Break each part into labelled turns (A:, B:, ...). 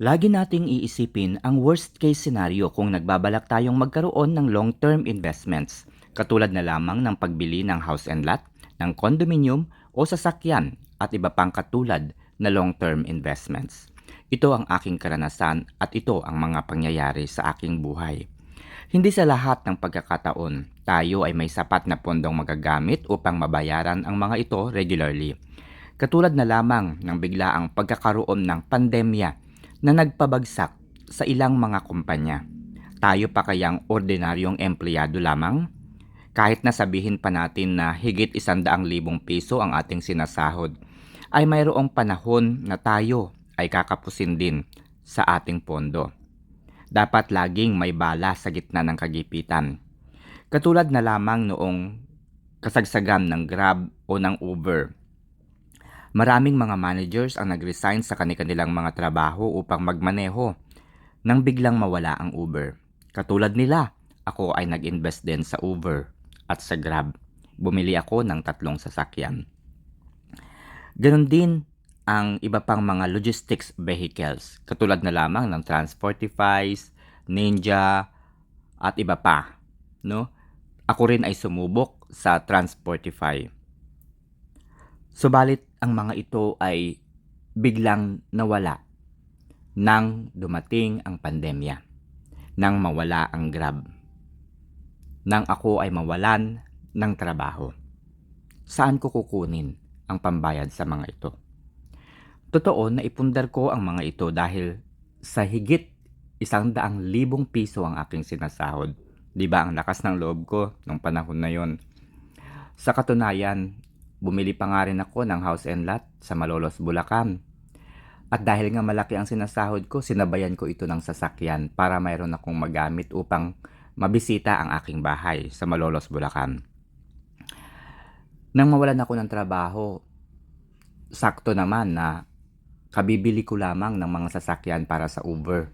A: Lagi nating iisipin ang worst case scenario kung nagbabalak tayong magkaroon ng long-term investments, katulad na lamang ng pagbili ng house and lot, ng condominium o sasakyan at iba pang katulad na long-term investments. Ito ang aking karanasan at ito ang mga pangyayari sa aking buhay. Hindi sa lahat ng pagkakataon, tayo ay may sapat na pondong magagamit upang mabayaran ang mga ito regularly. Katulad na lamang ng biglaang pagkakaroon ng pandemya na nagpabagsak sa ilang mga kumpanya. Tayo pa kayang ordinaryong empleyado lamang? Kahit na sabihin pa natin na higit isandaang libong piso ang ating sinasahod, ay mayroong panahon na tayo ay kakapusin din sa ating pondo. Dapat laging may bala sa gitna ng kagipitan. Katulad na lamang noong kasagsagan ng Grab o ng Uber. Maraming mga managers ang nag-resign sa kanilang mga trabaho upang magmaneho nang biglang mawala ang Uber. Katulad nila, ako ay nag-invest din sa Uber at sa Grab. Bumili ako ng tatlong sasakyan. Ganon din ang iba pang mga logistics vehicles, katulad na lamang ng Transportify, Ninja, at iba pa. No? Ako rin ay sumubok sa Transportify. Subalit ang mga ito ay biglang nawala nang dumating ang pandemya, nang mawala ang Grab, nang ako ay mawalan ng trabaho. Saan ko kukunin ang pambayad sa mga ito? Totoo na ipundar ko ang mga ito dahil sa higit isang daang libong piso ang aking sinasahod. Di ba ang lakas ng loob ko nung panahon na yon? Sa katunayan, bumili pa nga rin ako ng house and lot sa Malolos, Bulacan. At dahil nga malaki ang sinasahod ko, sinabayan ko ito ng sasakyan para mayroon akong magamit upang mabisita ang aking bahay sa Malolos, Bulacan. Nang mawalan ako ng trabaho, sakto naman na kabibili ko lamang ng mga sasakyan para sa Uber.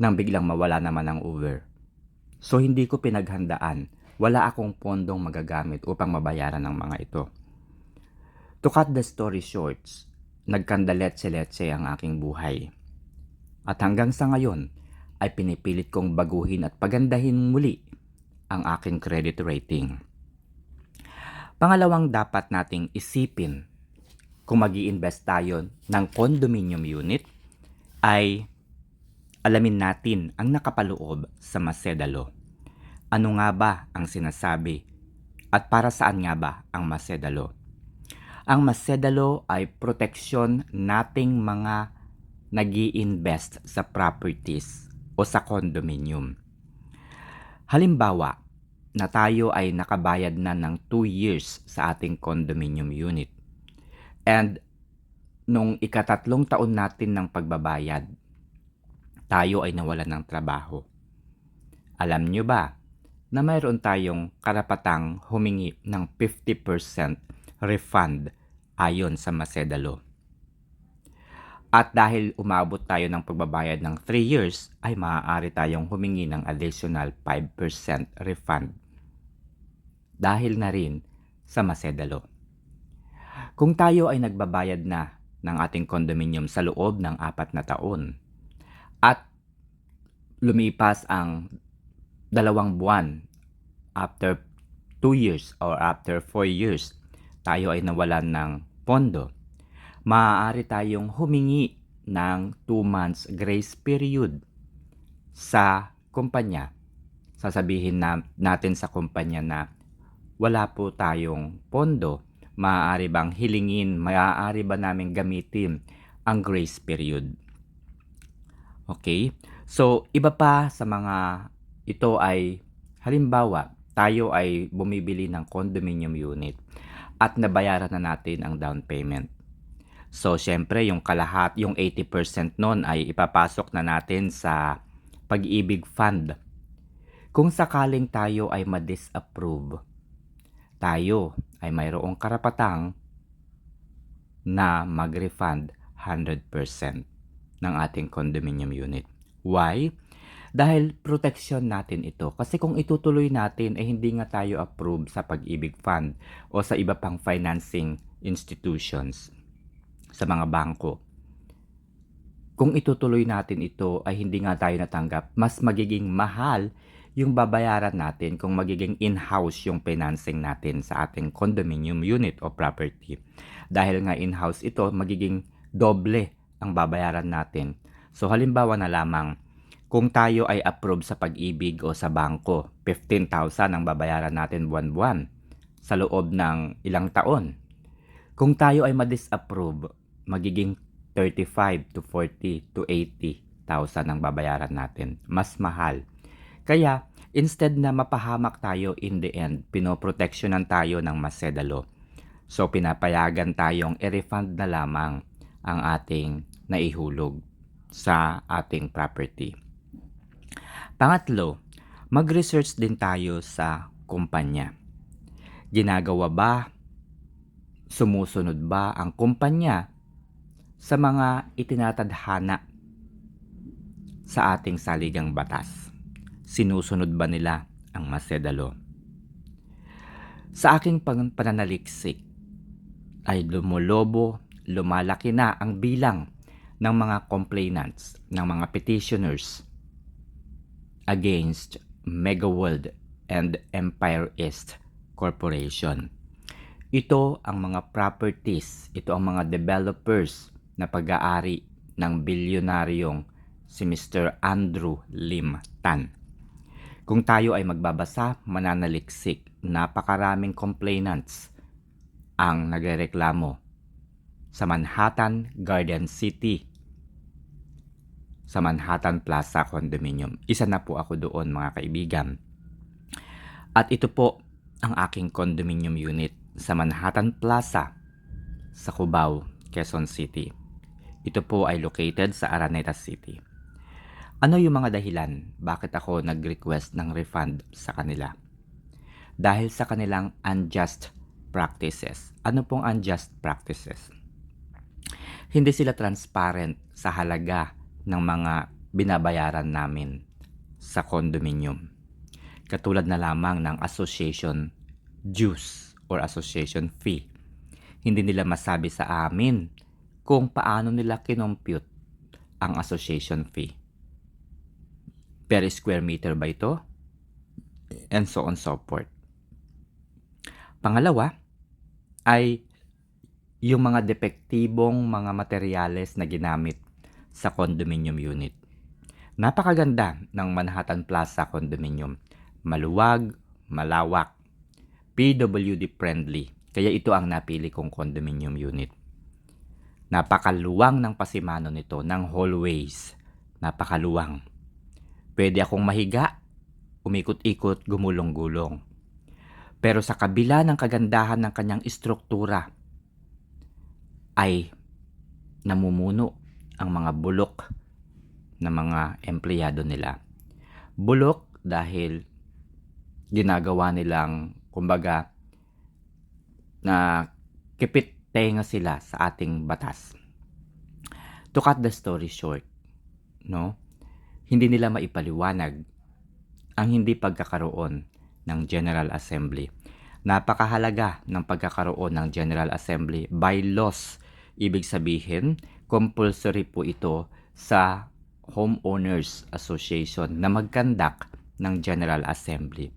A: Nang biglang mawala naman ang Uber. So hindi ko pinaghandaan. Wala akong pondong magagamit upang mabayaran ng mga ito. To cut the story short, nagkandaletse-letse ang aking buhay. At hanggang sa ngayon, ay pinipilit kong baguhin at pagandahin muli ang aking credit rating. Pangalawang dapat nating isipin kung mag invest tayo ng condominium unit ay alamin natin ang nakapaloob sa Masedalo. Ano nga ba ang sinasabi at para saan nga ba ang Masedalo? Ang Masedalo ay proteksyon nating mga nag invest sa properties o sa condominium. Halimbawa, na tayo ay nakabayad na ng 2 years sa ating condominium unit. And nung ikatatlong taon natin ng pagbabayad, tayo ay nawalan ng trabaho. Alam nyo ba na mayroon tayong karapatang humingi ng 50% refund ayon sa Masedalo? At dahil umabot tayo ng pagbabayad ng 3 years, ay maaari tayong humingi ng additional 5% refund. Dahil na rin sa Masedalo. Kung tayo ay nagbabayad na ng ating condominium sa loob ng apat na taon at lumipas ang dalawang buwan after 2 years or after 4 years, tayo ay nawalan ng pondo maaari tayong humingi ng 2 months grace period sa kumpanya. Sasabihin na, natin sa kumpanya na wala po tayong pondo, maaari bang hilingin, maaari ba namin gamitin ang grace period. Okay? So, iba pa sa mga ito ay halimbawa, tayo ay bumibili ng condominium unit at nabayaran na natin ang down payment. So, syempre, yung kalahat, yung 80% nun ay ipapasok na natin sa pag-ibig fund. Kung sakaling tayo ay ma-disapprove, tayo ay mayroong karapatang na mag-refund 100% ng ating condominium unit. Why? Dahil protection natin ito. Kasi kung itutuloy natin, eh hindi nga tayo approve sa pag-ibig fund o sa iba pang financing institutions sa mga bangko. kung itutuloy natin ito ay hindi nga tayo natanggap, mas magiging mahal yung babayaran natin kung magiging in-house yung financing natin sa ating condominium unit o property. Dahil nga in-house ito, magiging doble ang babayaran natin. So halimbawa na lamang, kung tayo ay approve sa pag-ibig o sa bangko, 15,000 ang babayaran natin buwan-buwan sa loob ng ilang taon. Kung tayo ay ma-disapprove, magiging 35 to 40 to 80,000 ang babayaran natin. Mas mahal. Kaya, instead na mapahamak tayo in the end, pinoproteksyonan tayo ng masedalo. So, pinapayagan tayong i-refund na lamang ang ating naihulog sa ating property. Pangatlo, mag-research din tayo sa kumpanya. Ginagawa ba, sumusunod ba ang kumpanya sa mga itinatadhana sa ating saligang batas? Sinusunod ba nila ang masedalo? Sa aking pan- pananaliksik ay lumulobo, lumalaki na ang bilang ng mga complainants, ng mga petitioners against Megaworld and Empire East Corporation. Ito ang mga properties, ito ang mga developers na pag-aari ng bilyonaryong si Mr. Andrew Lim Tan. Kung tayo ay magbabasa, mananaliksik, napakaraming complainants ang nagrereklamo sa Manhattan Garden City sa Manhattan Plaza Condominium. Isa na po ako doon mga kaibigan. At ito po ang aking condominium unit sa Manhattan Plaza sa Cubao, Quezon City. Ito po ay located sa Araneta City. Ano yung mga dahilan bakit ako nag-request ng refund sa kanila? Dahil sa kanilang unjust practices. Ano pong unjust practices? Hindi sila transparent sa halaga ng mga binabayaran namin sa condominium. Katulad na lamang ng association dues or association fee. Hindi nila masabi sa amin kung paano nila kinompute ang association fee. Per square meter ba ito? And so on so forth. Pangalawa ay yung mga depektibong mga materyales na ginamit sa condominium unit. Napakaganda ng Manhattan Plaza condominium. Maluwag, malawak, PWD friendly. Kaya ito ang napili kong condominium unit. Napakaluwang ng pasimano nito, ng hallways. Napakaluwang. Pwede akong mahiga, umikot-ikot, gumulong-gulong. Pero sa kabila ng kagandahan ng kanyang istruktura, ay namumuno ang mga bulok ng mga empleyado nila. Bulok dahil ginagawa nilang, kumbaga, na kipit tenga sila sa ating batas. To cut the story short, no? Hindi nila maipaliwanag ang hindi pagkakaroon ng General Assembly. Napakahalaga ng pagkakaroon ng General Assembly by laws. Ibig sabihin, compulsory po ito sa Homeowners Association na magkandak ng General Assembly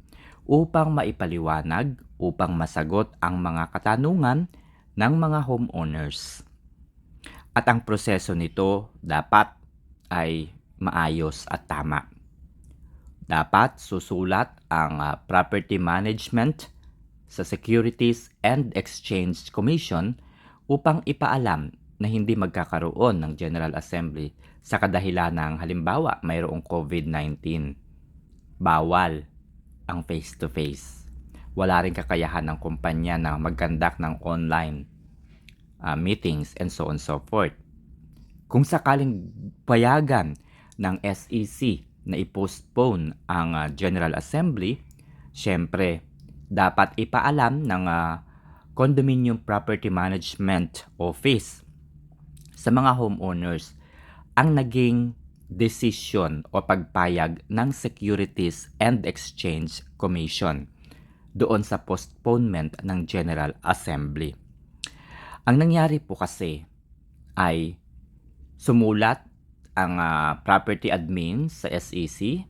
A: upang maipaliwanag, upang masagot ang mga katanungan ng mga homeowners. At ang proseso nito dapat ay maayos at tama. Dapat susulat ang uh, property management sa Securities and Exchange Commission upang ipaalam na hindi magkakaroon ng General Assembly sa kadahilan ng halimbawa mayroong COVID-19. Bawal ang face-to-face. Wala rin kakayahan ng kumpanya na magkandak ng online uh, meetings and so on so forth. Kung sakaling payagan ng SEC na i-postpone ang uh, General Assembly, syempre dapat ipaalam ng uh, Condominium Property Management Office sa mga homeowners ang naging decision o pagpayag ng Securities and Exchange Commission doon sa postponement ng General Assembly. Ang nangyari po kasi ay sumulat ang ah, property admin sa SEC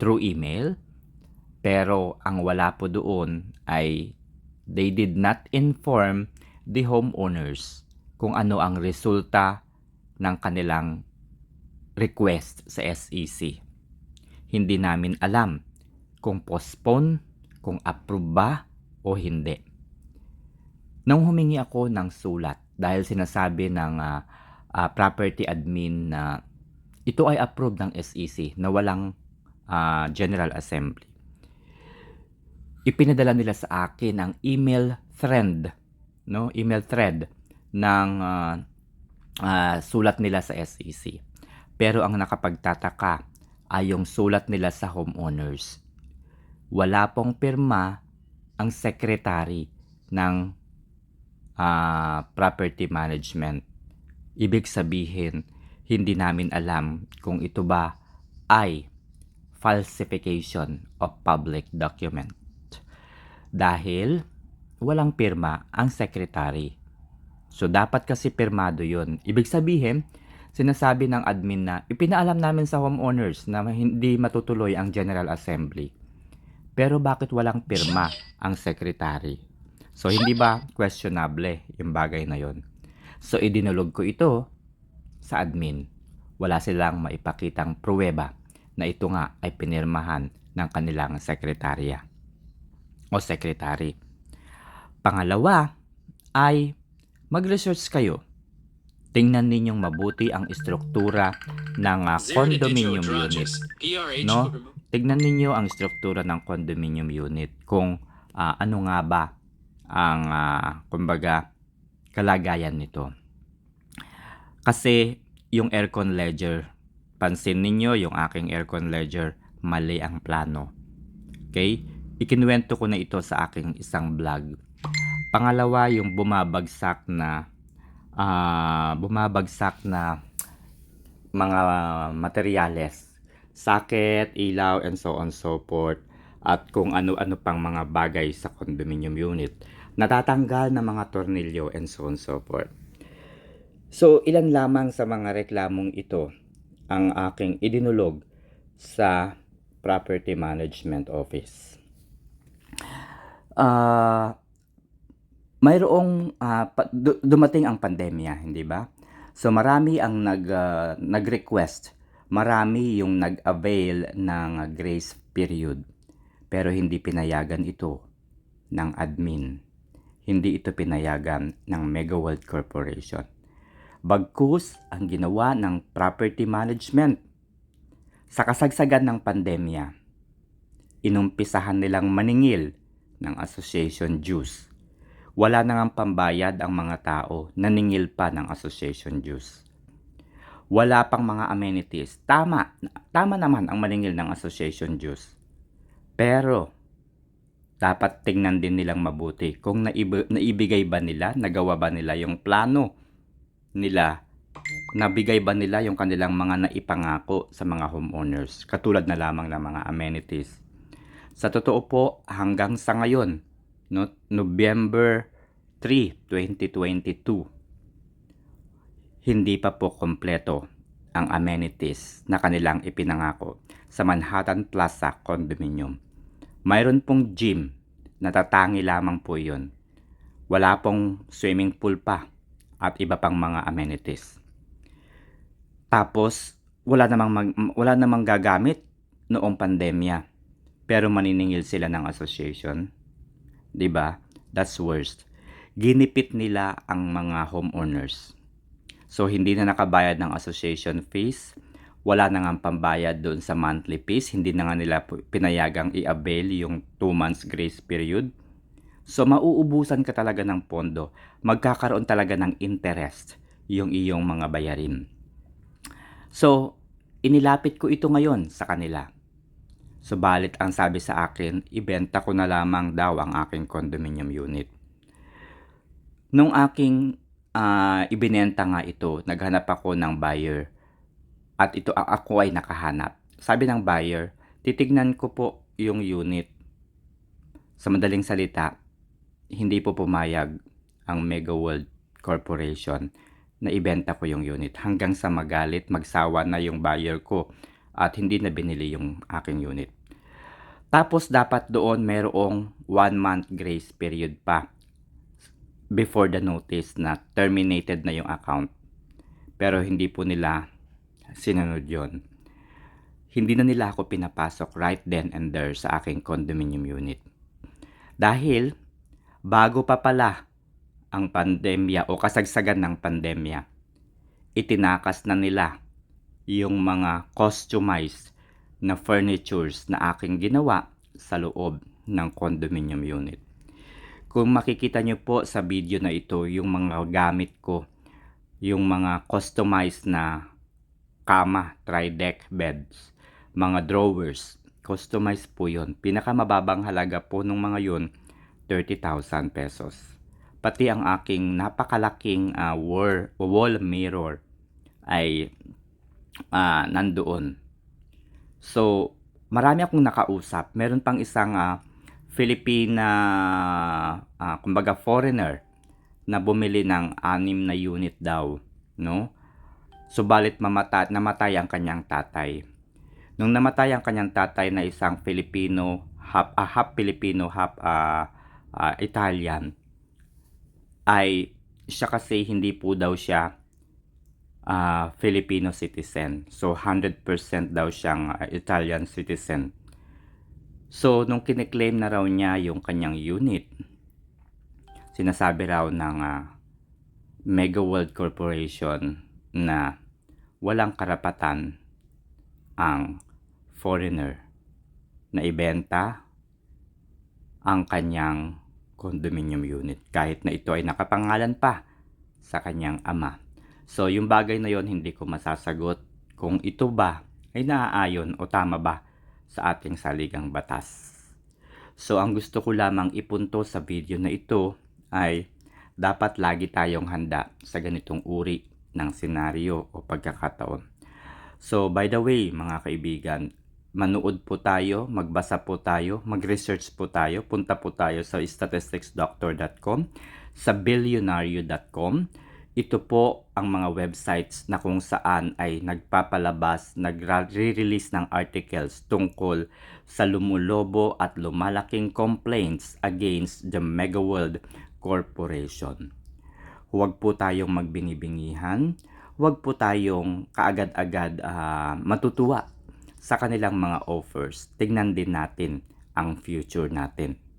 A: through email. Pero ang wala po doon ay they did not inform the homeowners kung ano ang resulta ng kanilang request sa SEC. Hindi namin alam kung postpone, kung approve ba o hindi. Nung humingi ako ng sulat dahil sinasabi ng ah, ah, property admin na ito ay approved ng SEC na walang ah, General Assembly. Ipinadala nila sa akin ang email thread, no? Email thread ng ah, ah, sulat nila sa SEC. Pero ang nakapagtataka ay yung sulat nila sa homeowners. Wala pong pirma ang secretary ng ah, property management. Ibig sabihin, hindi namin alam kung ito ba ay falsification of public document. Dahil walang pirma ang secretary. So dapat kasi pirmado 'yon. Ibig sabihin, sinasabi ng admin na ipinaalam namin sa homeowners na hindi matutuloy ang General Assembly. Pero bakit walang pirma ang secretary? So hindi ba questionable yung bagay na 'yon? So idinulog ko ito sa admin. Wala silang maipakitang pruweba na ito nga ay pinirmahan ng kanilang sekretarya o secretary. Pangalawa ay mag-research kayo. Tingnan ninyong mabuti ang istruktura ng ah, condominium unit. No? Tignan ninyo ang struktura ng condominium unit kung ah, ano nga ba ang ah, kumbaga kalagayan nito. Kasi yung aircon ledger, pansin ninyo yung aking aircon ledger, mali ang plano. Okay? Ikinuwento ko na ito sa aking isang vlog. Pangalawa, yung bumabagsak na ah, bumabagsak na mga materyales. Sakit, ilaw, and so on so forth. At kung ano-ano pang mga bagay sa condominium unit. Natatanggal na mga tornilyo and so on so forth. So, ilan lamang sa mga reklamong ito ang aking idinulog sa Property Management Office. Ah, mayroong du- dumating ang pandemya, hindi ba? So marami ang nag ah, nag-request, marami yung nag-avail ng ah, grace period. Pero hindi pinayagan ito ng admin. Hindi ito pinayagan ng Mega World Corporation. Bagkus ang ginawa ng property management sa kasagsagan ng pandemya, inumpisahan nilang maningil ng association dues. Wala na ngang pambayad ang mga tao, naningil pa ng association dues. Wala pang mga amenities. Tama, tama naman ang maningil ng association dues. Pero, dapat tingnan din nilang mabuti kung naib- naibigay ba nila, nagawa ba nila yung plano nila nabigay ba nila yung kanilang mga naipangako sa mga homeowners katulad na lamang ng mga amenities. Sa totoo po, hanggang sa ngayon, no, November 3, 2022, hindi pa po kompleto ang amenities na kanilang ipinangako sa Manhattan Plaza Condominium. Mayroon pong gym, natatangi lamang po yun. Wala pong swimming pool pa at iba pang mga amenities. Tapos, wala namang, mag, wala namang gagamit noong pandemya. Pero maniningil sila ng association. 'Di ba? That's worst. Ginipit nila ang mga homeowners. So, hindi na nakabayad ng association fees. Wala na nga pambayad doon sa monthly fees. Hindi na nga nila pinayagang i-avail yung 2 months grace period. So, mauubusan ka talaga ng pondo. Magkakaroon talaga ng interest yung iyong mga bayarin. So, inilapit ko ito ngayon sa kanila. Subalit ang sabi sa akin, ibenta ko na lamang daw ang aking condominium unit. Nung aking ah, ibinenta nga ito, naghanap ako ng buyer. At ito ako ay nakahanap. Sabi ng buyer, titignan ko po yung unit. Sa madaling salita, hindi po pumayag ang Mega World Corporation na ibenta ko yung unit hanggang sa magalit, magsawa na yung buyer ko at hindi na binili yung aking unit. Tapos dapat doon merong one month grace period pa before the notice na terminated na yung account. Pero hindi po nila sinunod yon. Hindi na nila ako pinapasok right then and there sa aking condominium unit. Dahil bago pa pala ang pandemya o kasagsagan ng pandemya, itinakas na nila yung mga customized na furnitures na aking ginawa sa loob ng condominium unit. Kung makikita nyo po sa video na ito yung mga gamit ko, yung mga customized na kama, tri-deck beds, mga drawers, customized po yun. Pinakamababang halaga po ng mga yun, 30,000 pesos. Pati ang aking napakalaking ah, war, wall mirror ay ah, nandoon. So, marami akong nakausap. Meron pang isang ah, Filipina, ah, kumbaga foreigner, na bumili ng anim na unit daw, no? Subalit mamata, namatay ang kanyang tatay. Nung namatay ang kanyang tatay na isang Filipino, half, ah, half Filipino, half ah, ah, Italian, ay siya kasi hindi po daw siya ah, Filipino citizen. So, 100% daw siyang ah, Italian citizen. So, nung kiniklaim na raw niya yung kanyang unit, sinasabi raw ng ah, Mega World Corporation na walang karapatan ang foreigner na ibenta ang kanyang condominium unit kahit na ito ay nakapangalan pa sa kanyang ama. So, yung bagay na yon hindi ko masasagot kung ito ba ay naaayon o tama ba sa ating saligang batas. So, ang gusto ko lamang ipunto sa video na ito ay dapat lagi tayong handa sa ganitong uri ng senaryo o pagkakataon. So, by the way, mga kaibigan, manood po tayo, magbasa po tayo, mag-research po tayo, punta po tayo sa statisticsdoctor.com, sa billionario.com. Ito po ang mga websites na kung saan ay nagpapalabas, nagre-release ng articles tungkol sa lumulobo at lumalaking complaints against the Mega World Corporation. Huwag po tayong magbinibingihan, huwag po tayong kaagad-agad ah, matutuwa sa kanilang mga offers. Tingnan din natin ang future natin.